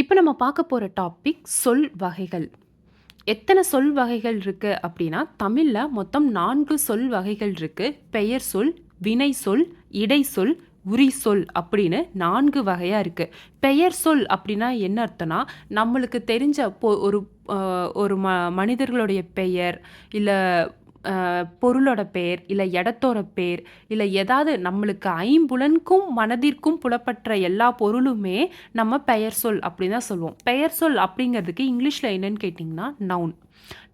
இப்போ நம்ம பார்க்க போகிற டாபிக் சொல் வகைகள். எத்தனை சொல் வகைகள் இருக்குது அப்படின்னா, தமிழில் மொத்தம் நான்கு சொல் வகைகள் இருக்குது பெயர் சொல், வினை சொல், இடை சொல் உரி சொல் அப்படின்னு நான்கு வகையாக இருக்குது பெயர் சொல் அப்படின்னா என்ன அர்த்தம்னா, நம்மளுக்கு தெரிஞ்ச பொ ஒரு ஒரு ம மனிதர்களுடைய பெயர், இல்லை பொருளோட பெயர், இல்லை இடத்தோட பேர், இல்லை ஏதாவது நம்மளுக்கு ஐம்புலனுக்கும், மனதிற்கும் புலப்பற்ற எல்லா பொருளுமே நம்ம பெயர் சொல் அப்படின்னு தான் சொல்லுவோம். பெயர் சொல் அப்படிங்கிறதுக்கு இங்கிலீஷில் என்னன்னு கேட்டிங்கன்னா, நவுன்.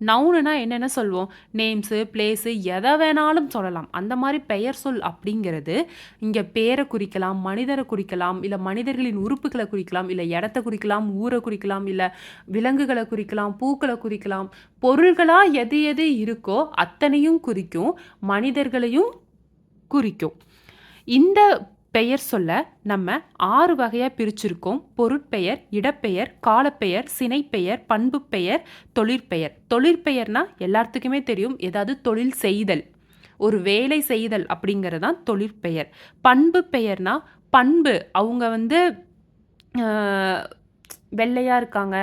நவுனுனா என்னென்ன சொல்வோம்? நேம்ஸு, பிளேஸு எதை வேணாலும் சொல்லலாம். அந்த மாதிரி பெயர் சொல் அப்படிங்கிறது, இங்கே பேரை குறிக்கலாம், மனிதரை குறிக்கலாம், இல்லை மனிதர்களின் உறுப்புகளை குறிக்கலாம், இல்லை இடத்த குறிக்கலாம், ஊரை குறிக்கலாம், இல்லை விலங்குகளை குறிக்கலாம், பூக்களை குறிக்கலாம். பொருள்களாக எது எது இருக்கோ அத்தனையும் குறிக்கும். மனிதர்களையும் குறிக்கும். இந்த பெயர் சொல்ல நம்ம ஆறு வகையாக பிரிச்சிருக்கோம். பொருட்பெயர், இடப்பெயர், காலப்பெயர், சினைப்பெயர், பண்பு பெயர் தொழிற்பெயர். தொழிற்பெயர்னா எல்லாத்துக்குமே தெரியும். ஏதாவது தொழில் செய்தல். ஒரு வேலை செய்தல் அப்படிங்கிறது தான் தொழிற்பெயர். பண்பு பெயர்னா, பண்பு அவங்க வந்து வெள்ளையாக இருக்காங்க,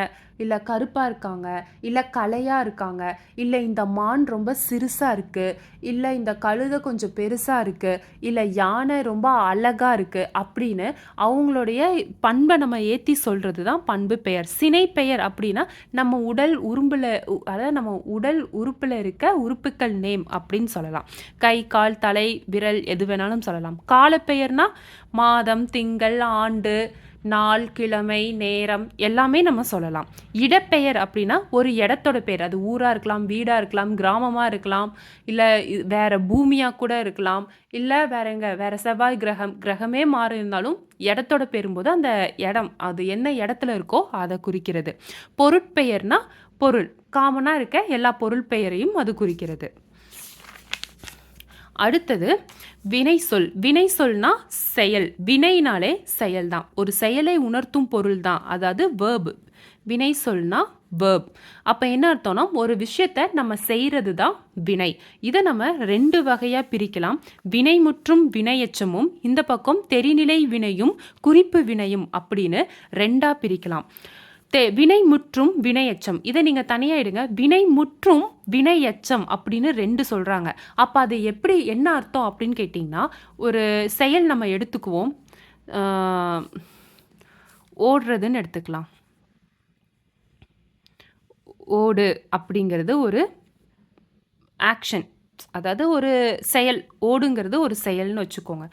இல்லை கருப்பாக இருக்காங்க, இல்லை கலையாக இருக்காங்க, இல்லை இந்த மான் ரொம்ப சிறுசாக இருக்குது இல்லை இந்த கழுதை கொஞ்சம் பெருசாக இருக்குது இல்லை யானை ரொம்ப அழகாக இருக்குது அப்படின்னு அவங்களுடைய பண்பை நம்ம ஏற்றி சொல்கிறது தான் பண்பு பெயர். சினைப்பெயர் அப்படின்னா, நம்ம உடல் உறும்பில் அதாவது நம்ம உடல் உறுப்பில் இருக்க உறுப்புக்கள் நேம் அப்படின்னு சொல்லலாம். கை, கால், தலை, விரல் எது வேணாலும் சொல்லலாம். காலப்பெயர்னா, மாதம், திங்கள், ஆண்டு, நாள், கிழமை, நேரம் எல்லாமே நம்ம சொல்லலாம். இடப்பெயர் அப்படின்னா, ஒரு இடத்தோட பேர். அது ஊராக இருக்கலாம், வீடாக இருக்கலாம், கிராமமாக இருக்கலாம், இல்லை வேறு பூமியாக கூட இருக்கலாம், இல்லை வேற எங்கே வேறு செவ்வாய் கிரகம் கிரகமே மாறி இருந்தாலும் இடத்தோட பேரும்போது அந்த இடம் அது என்ன இடத்துல இருக்கோ அதை குறிக்கிறது. பொருட்பெயர்னா, பொருள். காமனாக இருக்க எல்லா பொருள் பெயரையும் அது குறிக்கிறது. அடுத்தது வினை சொல். வினை சொல்னா செயல். வினைனாலே செயல் தான். ஒரு செயலை உணர்த்தும் பொருள் தான். அதாவது வேர்பு வினை சொல்னா வேர்ப் அப்போ என்ன அர்த்தம்னா, ஒரு விஷயத்தை நம்ம செய்கிறது தான் வினை. இதை நம்ம ரெண்டு வகையாக பிரிக்கலாம். வினை முற்றும் வினையச்சமும் இந்த பக்கம் தெரிநிலை வினையும், குறிப்பு வினையும் அப்படின்னு ரெண்டாக பிரிக்கலாம். தே வினை முற்றும் வினையச்சம் இதை நீங்கள் தனியாக எடுங்க. வினைமுற்றும் வினையச்சம் அப்படின்னு ரெண்டு சொல்கிறாங்க அப்போ அது எப்படி என்ன அர்த்தம் அப்படின்னு கேட்டிங்கன்னா ஒரு செயல் நம்ம எடுத்துக்குவோம். ஓடுறதுன்னு எடுத்துக்கலாம். ஓடு அப்படிங்கிறது ஒரு ஆக்ஷன். அதாவது ஒரு செயல். ஓடுங்கிறது ஒரு செயல்னு வச்சுக்கோங்க.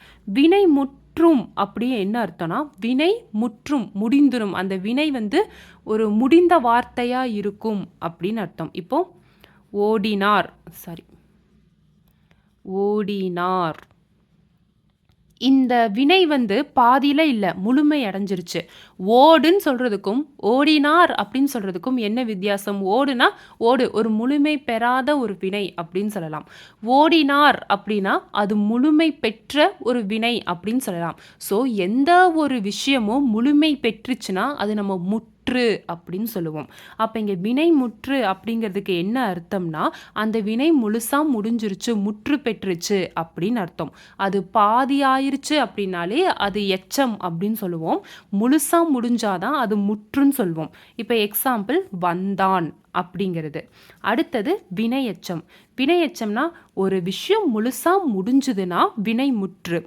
முற்றும் அப்படி என்ன அர்த்தம்னா, வினை முற்றும் முடிந்துரும். அந்த வினை வந்து ஒரு முடிந்த வார்த்தையாக இருக்கும் அப்படின்னு அர்த்தம். இப்போ ஓடினார் சாரி. ஓடினார். இந்த வினை வந்து பாதியில் இல்லை முழுமை அடைஞ்சிருச்சு. ஓடுன்னு சொல்கிறதுக்கும் ஓடினார் அப்படின்னு சொல்கிறதுக்கும் என்ன வித்தியாசம்? ஓடுனா, ஓடு. ஒரு முழுமை பெறாத ஒரு வினை அப்படின்னு சொல்லலாம். ஓடினார் அப்படின்னா, அது முழுமை பெற்ற ஒரு வினை அப்படின்னு சொல்லலாம். ஸோ, எந்த ஒரு விஷயமும் முழுமை பெற்றுச்சுன்னா, அது நம்ம முட் முற்று அப்படின்னு சொல்லுவோம். அப்போ இங்கே வினை முற்று அப்படிங்கிறதுக்கு என்ன அர்த்தம்னா, அந்த வினை முழுசாக முடிஞ்சிருச்சு, முற்று பெற்றுச்சு அப்படின்னு அர்த்தம். அது பாதி ஆயிருச்சு அப்படின்னாலே, அது எச்சம் அப்படின்னு சொல்லுவோம். முழுசாக முடிஞ்சாதான் அது முற்றுன்னு சொல்லுவோம் இப்போ எக்ஸாம்பிள் வந்தான் அப்படிங்கிறது. அடுத்தது வினையச்சம் வினையச்சம்னா ஒரு விஷயம் முழுசாக முடிஞ்சுதுன்னா வினைமுற்று.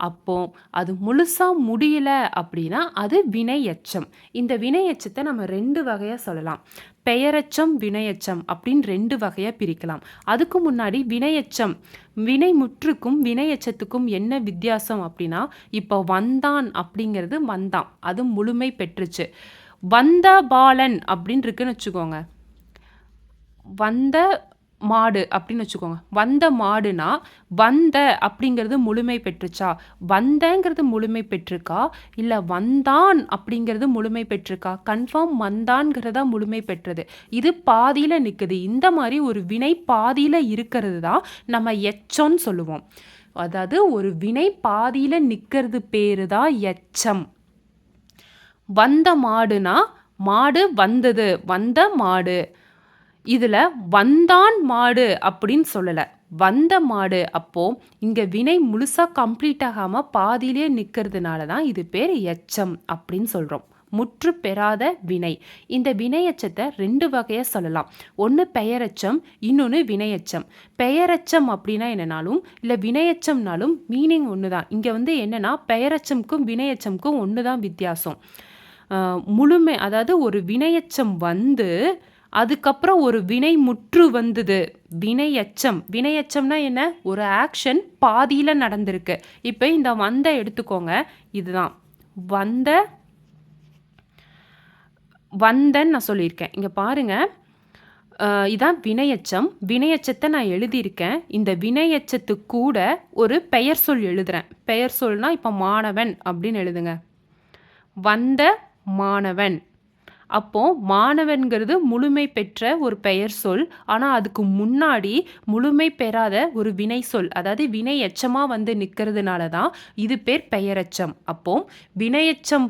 அப்போ அது முழுசாக முடியல அப்படின்னா, அது வினையெச்சம். இந்த வினையெச்சத்த நம்ம ரெண்டு வகையாக சொல்லலாம். பெயரச்சம் வினையச்சம் அப்படின்னு ரெண்டு வகையாக பிரிக்கலாம். அதுக்கு முன்னாடி வினையச்சம் வினை முற்றுக்கும் வினையச்சத்துக்கும் என்ன வித்தியாசம் அப்படின்னா, இப்போ வந்தான் அப்படிங்கிறது வந்தான். அது முழுமை பெற்றுச்சு. வந்த பாலன் அப்படின்னு இருக்குன்னு வச்சுக்கோங்க. வந்த மாடு அப்படின்னு வச்சுக்கோங்க. வந்த மாடுனா, வந்த அப்படிங்கிறது முழுமை பெற்றுச்சா? வந்தங்கிறது முழுமை பெற்றிருக்கா? இல்லை வந்தான் அப்படிங்கிறது முழுமை பெற்றிருக்கா? கன்ஃபார்ம் வந்தான்ங்கிறது முழுமை பெற்றது. இது பாதியில் நிற்குது இந்த மாதிரி ஒரு வினை பாதியில் இருக்கிறது தான் நம்ம எச்சம்னு சொல்லுவோம். அதாவது ஒரு வினை பாதியில் நிற்கிறது பேரு தான் எச்சம். வந்த மாடுனா, மாடு வந்தது. வந்த மாடு. இதில் வந்தான் மாடு அப்படின்னு சொல்லலை. வந்த மாடு. அப்போ இங்கே வினை முழுசாக கம்ப்ளீட் ஆகாமல் பாதியிலே நிற்கிறதுனால தான் இது பேர் எச்சம் அப்படின்னு சொல்கிறோம் முற்று பெறாத வினை. இந்த வினையச்சத்தை ரெண்டு வகையாக சொல்லலாம். ஒன்று பெயரச்சம் இன்னொன்று வினையச்சம். பெயரச்சம் அப்படின்னா என்னன்னாலும் இல்லை வினையச்சம்னாலும் மீனிங் ஒன்று தான் இங்கே வந்து என்னென்னா பெயரச்சம்க்கும் வினையச்சம்க்கும் ஒன்று தான் வித்தியாசம் முழுமை அதாவது ஒரு வினையச்சம் வந்து அதுக்கப்புறம் ஒரு வினை முற்று வந்தது. வினை அச்சம் வினை வினையச்சம்னா என்ன? ஒரு ஆக்ஷன் பாதியில் நடந்திருக்கு. இப்போ இந்த வந்த எடுத்துக்கோங்க. இதுதான். வந்த வந்தன்னு நான் சொல்லியிருக்கேன். இங்கே பாருங்கள் இதான் வினையச்சம். வினையச்சத்தை நான் எழுதியிருக்கேன். இந்த வினையச்சத்து கூட ஒரு பெயர் சொல் எழுதுகிறேன் பெயர் சொல்னால் இப்போ மாணவன் அப்படின்னு எழுதுங்க. வந்த மாணவன். அப்போது மாணவன்கிறது முழுமை பெற்ற ஒரு பெயர் சொல். ஆனால் அதுக்கு முன்னாடி முழுமை பெறாத ஒரு வினை சொல். அதாவது வினை எச்சமாக வந்து நிற்கிறதுனால தான் இது பேர் பெயரச்சம். அப்போ வினையச்சம்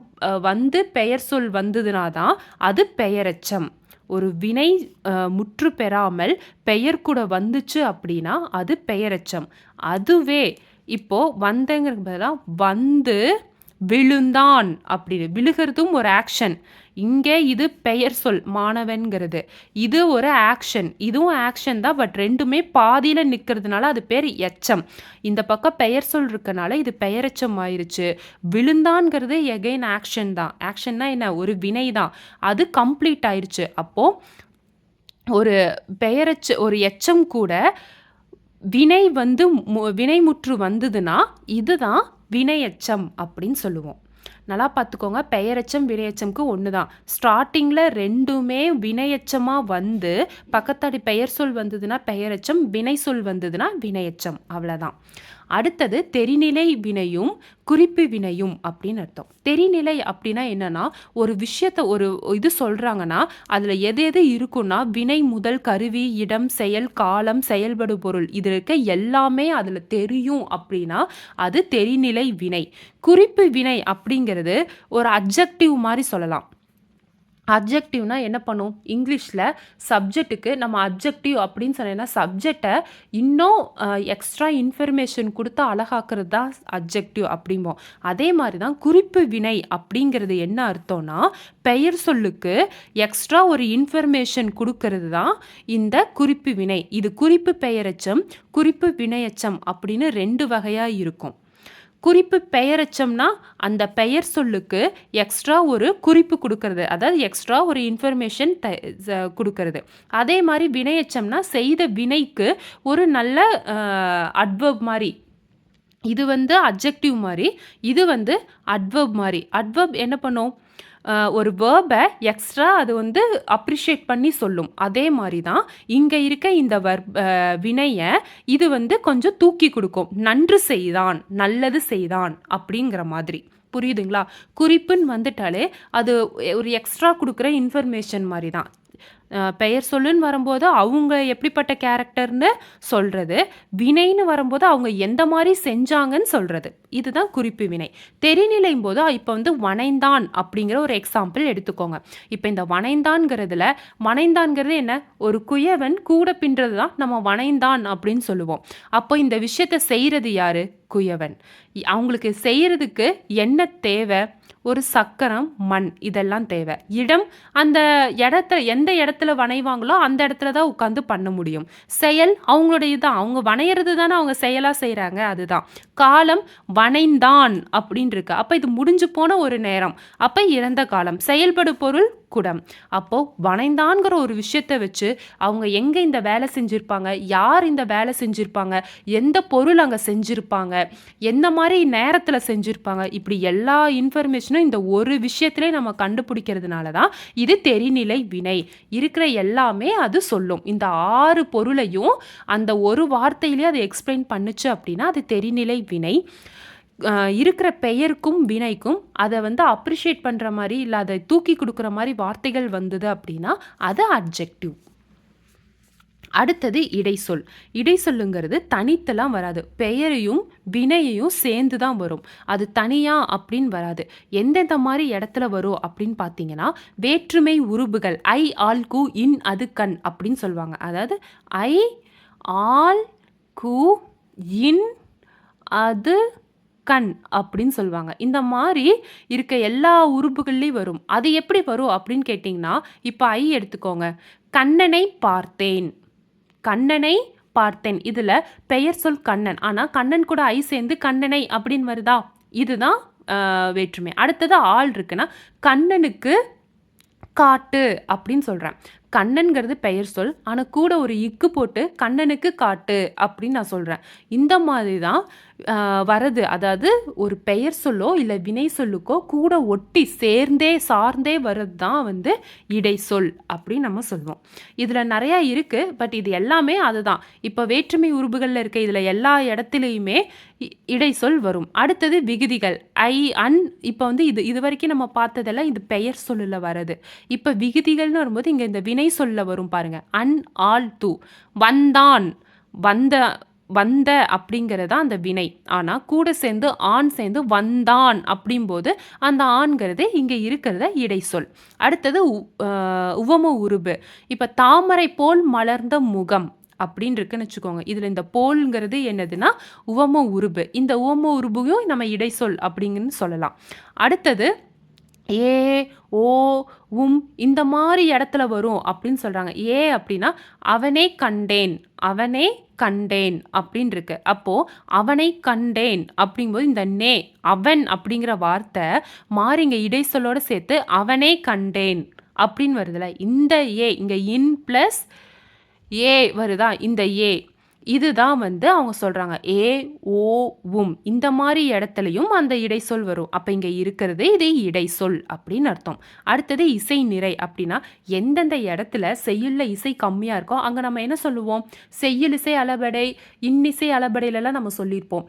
வந்து பெயர் சொல் வந்ததுனா தான் அது பெயரச்சம். ஒரு வினை முற்று பெறாமல் பெயர் கூட வந்துச்சு அப்படின்னா அது பெயரச்சம். அதுவே இப்போது வந்தங்கிறது பதிலாக வந்து விழுந்தான் அப்படி விழுகிறதும் ஒரு ஆக்ஷன் இங்கே இது பெயர் சொல் மாணவன்கிறது. இது ஒரு ஆக்ஷன் இதுவும் ஆக்ஷன் தான் பட் ரெண்டுமே பாதியில் நிற்கிறதுனால அது பேர் எச்சம். இந்த பக்கம் பெயர் சொல் இருக்கனால இது பெயரச்சம் ஆயிருச்சு. விழுந்தான்ங்கிறது எகைன் ஆக்ஷன் தான். ஆக்ஷன்னா என்ன? ஒரு வினை தான். அது கம்ப்ளீட் ஆயிடுச்சு அப்போது ஒரு பெயரச்ச ஒரு எச்சம் கூட வினை வந்து வினைமுற்று வந்ததுன்னா இதுதான் வினையச்சம் அப்படின்னு சொல்லுவோம். நல்லா பார்த்துக்கோங்க. பெயரச்சம் வினையச்சம்க்கு ஒன்று தான் ஸ்டார்டிங்கில் ரெண்டுமே வினையச்சமாக வந்து பக்கத்தாடி பெயர் சொல் வந்ததுன்னா பெயரச்சம் வினை சொல் வந்ததுன்னா வினையச்சம். அவ்வளோதான் அடுத்தது தெரிநிலை வினையும் குறிப்பு வினையும் அப்படின்னு அர்த்தம். தெரிநிலை அப்படின்னா என்னன்னா ஒரு விஷயத்த ஒரு இது சொல்கிறாங்கன்னா அதில் எது எது இருக்குன்னா வினை முதல் கருவி இடம் செயல் காலம் செயல்படு பொருள் இது இருக்க எல்லாமே அதில் தெரியும் அப்படின்னா அது தெரிநிலை வினை. குறிப்பு வினை அப்படிங்கிறது ஒரு அப்ஜெக்டிவ் மாதிரி சொல்லலாம். அப்ஜெக்டிவ்னா என்ன பண்ணும்? இங்கிலீஷில் சப்ஜெக்ட்டுக்கு நம்ம அப்ஜெக்டிவ் அப்படின்னு சொன்னேன்னா சப்ஜெக்டை இன்னும் எக்ஸ்ட்ரா இன்ஃபர்மேஷன் கொடுத்து அழகாக்குறது தான் அப்ஜெக்டிவ் அப்படிம்போம். அதே மாதிரி தான் குறிப்பு வினை அப்படிங்கிறது என்ன அர்த்தம்னா பெயர் சொல்லுக்கு எக்ஸ்ட்ரா ஒரு இன்ஃபர்மேஷன் கொடுக்கறது தான் இந்த குறிப்பு வினை. இது குறிப்பு பெயரச்சம் குறிப்பு வினையச்சம் அப்படின்னு ரெண்டு வகையாக இருக்கும். குறிப்பு பெயரச்சம்னா அந்த பெயர் சொல்லுக்கு எக்ஸ்ட்ரா ஒரு குறிப்பு கொடுக்கறது. அதாவது எக்ஸ்ட்ரா ஒரு இன்ஃபர்மேஷன் த கொடுக்கறது. அதே மாதிரி வினையச்சம்னா செய்த வினைக்கு ஒரு நல்ல அட்வர்ப் மாதிரி. இது வந்து அப்ஜெக்டிவ் மாதிரி. இது வந்து அட்வர்ப் மாதிரி. அட்வர்ப் என்ன பண்ணும்? ஒரு வேர்பை எக்ஸ்ட்ரா அது வந்து அப்ரிஷியேட் பண்ணி சொல்லும். அதே மாதிரி தான் இங்கே இருக்க இந்த வர் வினையை இது வந்து கொஞ்சம் தூக்கி கொடுக்கும். நன்று செய்தான் நல்லது செய்தான் அப்படிங்கிற மாதிரி. புரியுதுங்களா? குறிப்புன்னு வந்துட்டாலே அது ஒரு எக்ஸ்ட்ரா கொடுக்குற இன்ஃபர்மேஷன் மாதிரி தான் பெயர் சொல்லுன்னு வரும்போது அவங்க எப்படிப்பட்ட கேரக்டர்னு சொல்கிறது வினைன்னு வரும்போது அவங்க எந்த மாதிரி செஞ்சாங்கன்னு சொல்கிறது இதுதான் குறிப்பு வினை. தெரிநிலையும் போது இப்போ வந்து வனைந்தான் அப்படிங்கிற ஒரு எக்ஸாம்பிள் எடுத்துக்கோங்க. இப்போ இந்த வனைந்தான்ங்கிறதுல வனைந்தான்கிறது என்ன? ஒரு குயவன் கூட பின்றது தான் நம்ம வனைந்தான் அப்படின்னு சொல்லுவோம். அப்போ இந்த விஷயத்த செய்கிறது யார்? குயவன். அவங்களுக்கு செய்கிறதுக்கு என்ன தேவை? ஒரு சக்கரம் மண் இதெல்லாம் தேவை. இடம் அந்த இடத்த எந்த இடத்துல வணைவாங்களோ அந்த இடத்துல தான் உட்காந்து பண்ண முடியும். செயல் அவங்களுடைய தான். அவங்க வணையிறது தானே அவங்க செயலாக செய்கிறாங்க அதுதான். காலம் வனைந்தான் அப்படின்னு இருக்கு அப்போ இது முடிஞ்சு போன ஒரு நேரம். அப்போ இறந்த காலம். செயல்படு பொருள் குடம். அப்போது வனைந்தான்கிற ஒரு விஷயத்தை வச்சு அவங்க எங்கே இந்த வேலை செஞ்சுருப்பாங்க? யார் இந்த வேலை செஞ்சுருப்பாங்க? எந்த பொருள் அங்கே செஞ்சுருப்பாங்க? எந்த மாதிரி நேரத்தில் செஞ்சுருப்பாங்க? இப்படி எல்லா இன்ஃபர்மேஷன் இன்ஃபர்மேஷனும் இந்த ஒரு விஷயத்திலே நம்ம கண்டுபிடிக்கிறதுனால தான் இது தெரிநிலை வினை. இருக்கிற எல்லாமே அது சொல்லும். இந்த ஆறு பொருளையும் அந்த ஒரு வார்த்தையிலே அதை எக்ஸ்பிளைன் பண்ணுச்சு அப்படின்னா அது தெரிநிலை வினை. இருக்கிற பெயருக்கும் வினைக்கும் அதை வந்து அப்ரிஷியேட் பண்ணுற மாதிரி இல்லை அதை தூக்கி கொடுக்குற மாதிரி வார்த்தைகள் வந்தது அப்படின்னா அது அப்ஜெக்டிவ் அடுத்தது இடைச்சொல் இடைச்சொல்லுங்கிறது தனித்தெல்லாம் வராது. பெயரையும் வினையையும் சேர்ந்து தான் வரும். அது தனியாக அப்படின்னு வராது. எந்தெந்த மாதிரி இடத்துல வரும் அப்படின்னு பார்த்தீங்கன்னா வேற்றுமை உருபுகள் ஐ ஆல் கு இன் அது கண் அப்படின்னு சொல்லுவாங்க. அதாவது ஐ ஆல் கு இன் அது கண் அப்படின்னு சொல்லுவாங்க. இந்த மாதிரி இருக்க எல்லா உறுப்புகள்லையும் வரும். அது எப்படி வரும் அப்படின்னு கேட்டிங்கன்னா இப்போ ஐ எடுத்துக்கோங்க. கண்ணனை பார்த்தேன். கண்ணனை பார்த்தேன். இதில் பெயர் சொல் கண்ணன். ஆனால் கண்ணன் கூட ஐ சேர்ந்து கண்ணனை அப்படின்னு வருதா? இதுதான் வேற்றுமை. அடுத்தது ஆள் இருக்குன்னா கண்ணனுக்கு காட்டு அப்படின்னு சொல்கிறேன் கண்ணன்கிறது பெயர் சொல். ஆனால் கூட ஒரு இக்கு போட்டு கண்ணனுக்கு காட்டு அப்படின்னு நான் சொல்கிறேன் இந்த மாதிரி தான் வரது. அதாவது ஒரு பெயர் சொல்லோ இல்லை வினை சொல்லுக்கோ கூட ஒட்டி சேர்ந்தே சார்ந்தே வர்றது தான் வந்து இடை சொல் அப்படின்னு நம்ம சொல்லுவோம் இதில் நிறையா இருக்குது பட் இது எல்லாமே அதுதான். இப்போ வேற்றுமை உருபுகளில் இருக்க இதில் எல்லா இடத்துலையுமே இ- இடை சொல் வரும். அடுத்தது விகுதிகள். ஐ அன் இப்போ வந்து இது இது வரைக்கும் நம்ம பார்த்ததெல்லாம் இது பெயர் சொல்லில் வரது. இப்போ விகுதிகள்னு வரும்போது இங்கே இந்த வினை சொல்ல வரும் பாருங்கள் அன் ஆல் தூ. வந்தான். வந்த வந்த அப்படிங்கிறது அந்த வினை. ஆனால் கூட சேர்ந்து ஆண் சேர்ந்து வந்தான் அப்படிம்போது அந்த ஆண்கிறது இங்கே இருக்கிறத இடை சொல் அடுத்தது உ- உவம உருபு. இப்போ தாமரை போல் மலர்ந்த முகம் அப்படின்னு இருக்குன்னு வச்சுக்கோங்க. இதில் இந்த போல்ங்கிறது என்னதுன்னா உவம உருபு. இந்த உவம உருபையும் நம்ம இடைச்சொல் அப்படிங்கன்னு சொல்லலாம். அடுத்தது ஏ ஓ உம் இந்த மாதிரி இடத்துல வரும் அப்படின்னு சொல்கிறாங்க ஏ அப்படின்னா அவனே கண்டேன் அவனே கண்டேன் அப்படின்னு இருக்கு. அப்போது அவனை கண்டேன் அப்படிங்கும்போது இந்த நே அவன் அப்படிங்கிற வார்த்தை மாறிங்க இங்கே சேர்த்து அவனே கண்டேன் அப்படின்னு வருதுல இந்த ஏ இங்கே இன் ப்ளஸ் ஏ வருதா? இந்த ஏ. இதுதான் வந்து அவங்க சொல்கிறாங்க ஏ ஓ உம். இந்த மாதிரி இடத்துலையும் அந்த இடைச்சொல் வரும். அப்போ இங்கே இருக்கிறது இது இடைச்சொல் அப்படின்னு அர்த்தம். அடுத்தது இசை நிறை அப்படின்னா எந்தெந்த இடத்துல செய்யுள்ள இசை கம்மியாக இருக்கோ அங்கே நம்ம என்ன சொல்லுவோம்? செய்யுள் இசை அளபடை இன்னிசை அளபடையிலலாம் நம்ம சொல்லியிருப்போம்.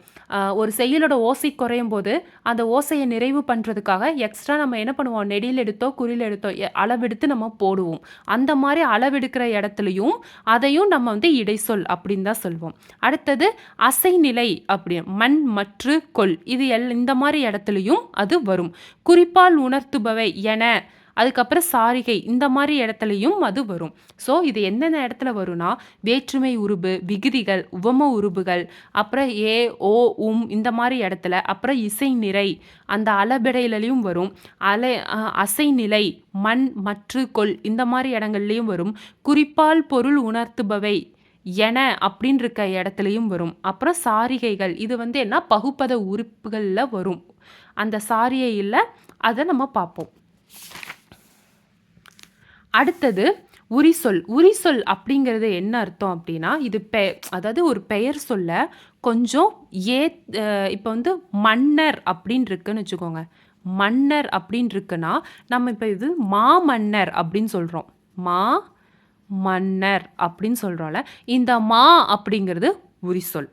ஒரு செய்யுளோட ஓசை குறையும் போது அந்த ஓசையை நிறைவு பண்ணுறதுக்காக எக்ஸ்ட்ரா நம்ம என்ன பண்ணுவோம்? நெடியில் எடுத்தோ குறியில் எடுத்தோ எ- அளவெடுத்து நம்ம போடுவோம். அந்த மாதிரி அளவெடுக்கிற இடத்துலையும் அதையும் நம்ம வந்து இடைச்சொல் அப்படின்னு தான் சொல்லுவோம் அடுத்தது அசைநிலை அப்படி மண் மற்று கொல் இது எல் இந்த மாதிரி இடத்துலையும் அது வரும். குறிப்பால் உணர்த்துபவை என அதுக்கப்புறம் சாரிகை இந்த மாதிரி இடத்துலையும் அது வரும். ஸோ இது எந்தெந்த இடத்துல வரும்னா வேற்றுமை உருபு விகுதிகள் உவம உருபுகள் அப்புறம் ஏ ஓ உம் இந்த மாதிரி இடத்துல அப்புறம் இசை நிறை அந்த அளபெடையிலையும் வரும். அலை அசைநிலை மண் மற்று கொல் இந்த மாதிரி இடங்கள்லையும் வரும். குறிப்பால் பொருள் உணர்த்துபவை என அப்படின்னு இருக்க இடத்துலையும் வரும். அப்புறம் சாரிகைகள். இது வந்து என்ன? பகுப்பத உறுப்புகளில் வரும். அந்த சாரியையில் அதை நம்ம பார்ப்போம். அடுத்தது உரிசொல். உரிசொல் அப்படிங்கிறது என்ன அர்த்தம் அப்படின்னா இது பெ அதாவது ஒரு பெயர் சொல்ல கொஞ்சம் ஏ இப்போ வந்து மன்னர் அப்படின்னு இருக்குன்னு வச்சுக்கோங்க. மன்னர் அப்படின்னு இருக்குன்னா நம்ம இப்போ இது மாமன்னர் அப்படின்னு சொல்கிறோம் மா மன்னர் அப்படின்னு சொல்கிறோம்ல இந்த மா அப்படிங்கிறது உரிசொல்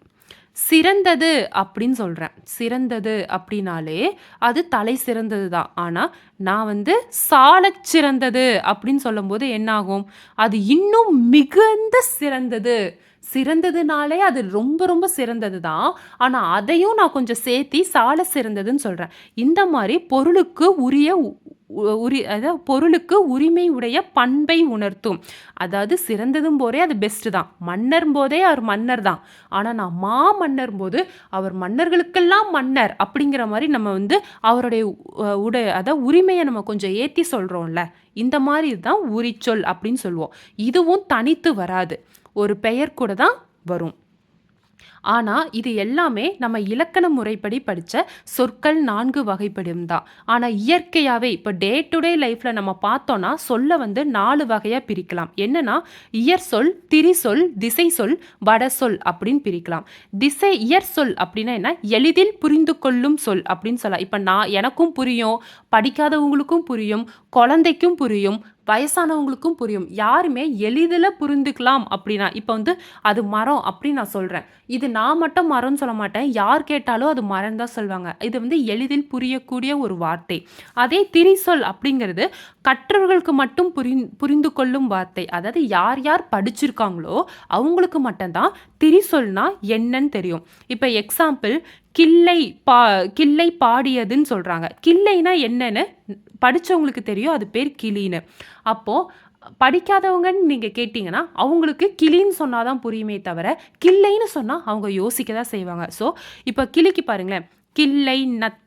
சிறந்தது அப்படின்னு சொல்கிறேன் சிறந்தது அப்படின்னாலே அது தலை சிறந்தது தான் ஆனால் நான் வந்து சாலச் சிறந்தது அப்படின்னு சொல்லும்போது என்னாகும்? அது இன்னும் மிகுந்த சிறந்தது சிறந்ததுனாலே அது ரொம்ப ரொம்ப சிறந்தது தான் ஆனால் அதையும் நான் கொஞ்சம் சேர்த்தி சால சிறந்ததுன்னு சொல்கிறேன் இந்த மாதிரி பொருளுக்கு உரிய உ- உரி அதாவது பொருளுக்கு உரிமை உடைய பண்பை உணர்த்தும். அதாவது சிறந்ததும் போதே அது பெஸ்ட்டு தான். மன்னர் போதே அவர் மன்னர் தான். ஆனால் நான் மா மன்னர் போது அவர் மன்னர்களுக்கெல்லாம் மன்னர் அப்படிங்கிற மாதிரி நம்ம வந்து அவருடைய உடை அதாவது உரிமையை நம்ம கொஞ்சம் ஏற்றி சொல்கிறோம்ல இந்த மாதிரி தான் உரிச்சொல் அப்படின்னு சொல்லுவோம். இதுவும் தனித்து வராது. ஒரு பெயர் கூட தான் வரும். ஆனால் இது எல்லாமே நம்ம இலக்கண முறைப்படி படித்த சொற்கள் நான்கு வகைப்படும் தான். ஆனால் இயற்கையாகவே இப்போ டே டு டே லைஃப்பில் நம்ம பார்த்தோன்னா சொல்ல வந்து நாலு வகையாக பிரிக்கலாம். என்னென்னா இயற் சொல் திரிசொல் திசை சொல் வட சொல் அப்படின்னு பிரிக்கலாம். திசை இயற் சொல் அப்படின்னா என்ன? எளிதில் புரிந்து கொள்ளும் சொல் அப்படின்னு சொல்லலாம். இப்போ நான் எனக்கும் புரியும் படிக்காதவங்களுக்கும் புரியும் குழந்தைக்கும் புரியும் வயசானவங்களுக்கும் புரியும். யாருமே எளிதில் புரிந்துக்கலாம் அப்படின்னா இப்போ வந்து அது மரம் அப்படின்னு நான் சொல்கிறேன் இது நான் மட்டும் மரம்னு சொல்ல மாட்டேன். யார் கேட்டாலும் அது மரம் தான் சொல்லுவாங்க. இது வந்து எளிதில் புரியக்கூடிய ஒரு வார்த்தை. அதே திரிசொல் அப்படிங்கிறது கற்றவர்களுக்கு மட்டும் புரி புரிந்து கொள்ளும் வார்த்தை. அதாவது யார் யார் படிச்சிருக்காங்களோ அவங்களுக்கு மட்டும்தான் திரிசொல்னா என்னன்னு தெரியும். இப்போ எக்ஸாம்பிள் கிள்ளை பா கிள்ளை பாடியதுன்னு சொல்கிறாங்க கிள்ளைனா என்னன்னு படித்தவங்களுக்கு தெரியும் அது பேர் கிளின்னு. அப்போது படிக்காதவங்கன்னு நீங்கள் கேட்டிங்கன்னா அவங்களுக்கு கிளின்னு சொன்னால் தான் புரியுமே தவிர கிள்ளைன்னு சொன்னால் அவங்க யோசிக்க தான் செய்வாங்க. ஸோ இப்போ கிளிக்கு பாருங்களேன். கிள்ளை நத்த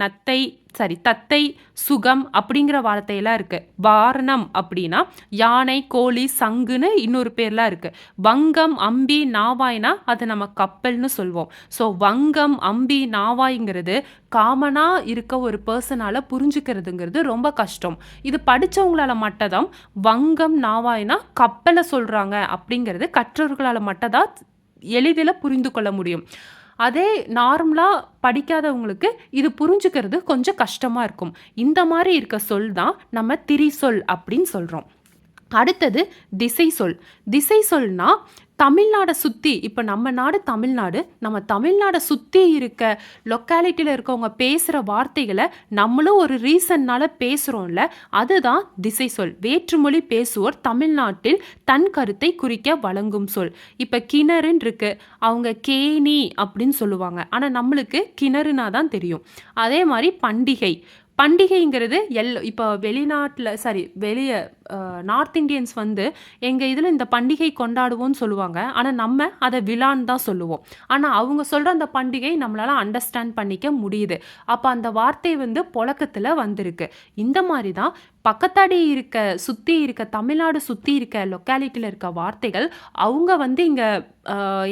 நத்தை சாரி தத்தை சுகம் அப்படிங்கிற வார்த்தையெல்லாம் இருக்கு. வாரணம் அப்படின்னா யானை கோழி சங்குன்னு இன்னொரு பேர்லாம் இருக்கு. வங்கம் அம்பி நாவாய்னா அதை நம்ம கப்பல்னு சொல்வோம். ஸோ வங்கம் அம்பி நாவாய்ங்கிறது காமனாக இருக்க ஒரு பர்சனால் புரிஞ்சுக்கிறதுங்கிறது ரொம்ப கஷ்டம். இது படித்தவங்களால் மட்டும்தான் வங்கம் நாவாய்னா கப்பலை சொல்கிறாங்க அப்படிங்கிறது கற்றவர்களால் மட்டும்தான் எளிதில் புரிந்து கொள்ள முடியும். அதே நார்மலாக படிக்காதவங்களுக்கு இது புரிஞ்சுக்கிறது கொஞ்சம் கஷ்டமாக இருக்கும். இந்த மாதிரி இருக்க சொல் தான் நம்ம திரிசொல் அப்படின்னு சொல்கிறோம் அடுத்தது திசை சொல். திசை சொல்னா தமிழ்நாடை சுற்றி இப்போ நம்ம நாடு தமிழ்நாடு நம்ம தமிழ்நாடை சுற்றி இருக்க லொக்காலிட்டியில் இருக்கவங்க பேசுகிற வார்த்தைகளை நம்மளும் ஒரு ரீசன்னால் பேசுகிறோம்ல அதுதான் திசை சொல். வேற்றுமொழி பேசுவோர் தமிழ்நாட்டில் தன் கருத்தை குறிக்க வழங்கும் சொல். இப்போ கிணறுன்னு இருக்கு அவங்க கேணி அப்படின்னு சொல்லுவாங்க. ஆனால் நம்மளுக்கு கிணறுனா தான் தெரியும். அதே மாதிரி பண்டிகை பண்டிகைங்கிறது எல் இப்போ வெளிநாட்டில் சாரி வெளியே நார்த் இந்தியன்ஸ் வந்து எங்கள் இதில் இந்த பண்டிகை கொண்டாடுவோம்னு சொல்லுவாங்க. ஆனால் நம்ம அதை விழான்னு தான் சொல்லுவோம். ஆனால் அவங்க சொல்கிற அந்த பண்டிகை நம்மளால் அண்டர்ஸ்டாண்ட் பண்ணிக்க முடியுது. அப்போ அந்த வார்த்தை வந்து புழக்கத்தில் வந்திருக்கு. இந்த மாதிரி தான் பக்கத்தாடி இருக்க சுற்றி இருக்க தமிழ்நாடு சுற்றி இருக்க லொக்காலிட்டியில் இருக்க வார்த்தைகள் அவங்க வந்து இங்கே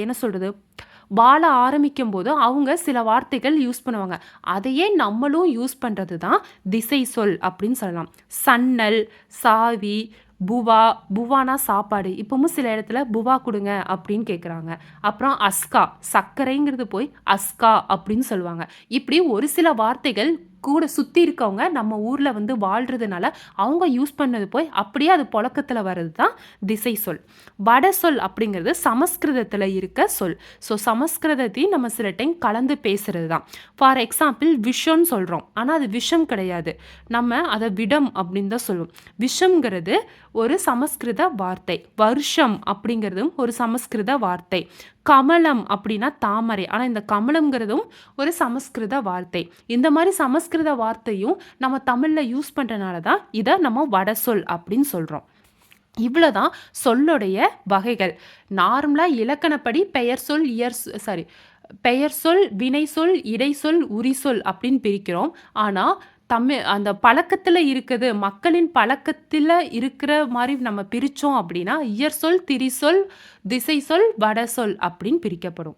என்ன சொல்கிறது வாழ ஆரம்பிக்கும் போது அவங்க சில வார்த்தைகள் யூஸ் பண்ணுவாங்க. அதையே நம்மளும் யூஸ் பண்ணுறது தான் திசை சொல் அப்படின்னு சொல்லலாம். சன்னல் சாவி புவா புவானா சாப்பாடு. இப்பவும் சில இடத்துல புவா கொடுங்க அப்படின்னு கேட்குறாங்க அப்புறம் அஸ்கா சர்க்கரைங்கிறது போய் அஸ்கா அப்படின்னு சொல்லுவாங்க. இப்படி ஒரு சில வார்த்தைகள் கூட சுற்றி இருக்கவங்க நம்ம ஊரில் வந்து வாழ்கிறதுனால அவங்க யூஸ் பண்ணது போய் அப்படியே அது புழக்கத்தில் வர்றது தான் திசை சொல். வட சொல் அப்படிங்கிறது சமஸ்கிருதத்தில் இருக்க சொல். ஸோ சமஸ்கிருதத்தையும் நம்ம சில டைம் கலந்து பேசுகிறது தான் ஃபார் எக்ஸாம்பிள் விஷம்னு சொல்கிறோம் ஆனால் அது விஷம் கிடையாது. நம்ம அதை விடம் அப்படின்னு தான் சொல்லுவோம். விஷம்ங்கிறது ஒரு சமஸ்கிருத வார்த்தை. வருஷம் அப்படிங்கிறதும் ஒரு சமஸ்கிருத வார்த்தை. கமலம் அப்படின்னா தாமரை. ஆனால் இந்த கமலம்ங்கிறதும் ஒரு சமஸ்கிருத வார்த்தை. இந்த மாதிரி சமஸ்கிருத வார்த்தையும் நம்ம தமிழில் யூஸ் பண்ணுறனால தான் இதை நம்ம வட சொல் அப்படின்னு சொல்கிறோம் இவ்வளோதான் சொல்லுடைய வகைகள். நார்மலாக இலக்கணப்படி பெயர் சொல் இயர் சாரி பெயர் சொல் வினை சொல் இடை சொல் உரி சொல் அப்படின்னு பிரிக்கிறோம். ஆனால் தமிழ் அந்த பழக்கத்தில் இருக்குது மக்களின் பழக்கத்தில் இருக்கிற மாதிரி நம்ம பிரித்தோம் அப்படின்னா இயற்சொல் சொல் திரி சொல் திசை சொல் வட சொல் அப்படின்னு பிரிக்கப்படும்.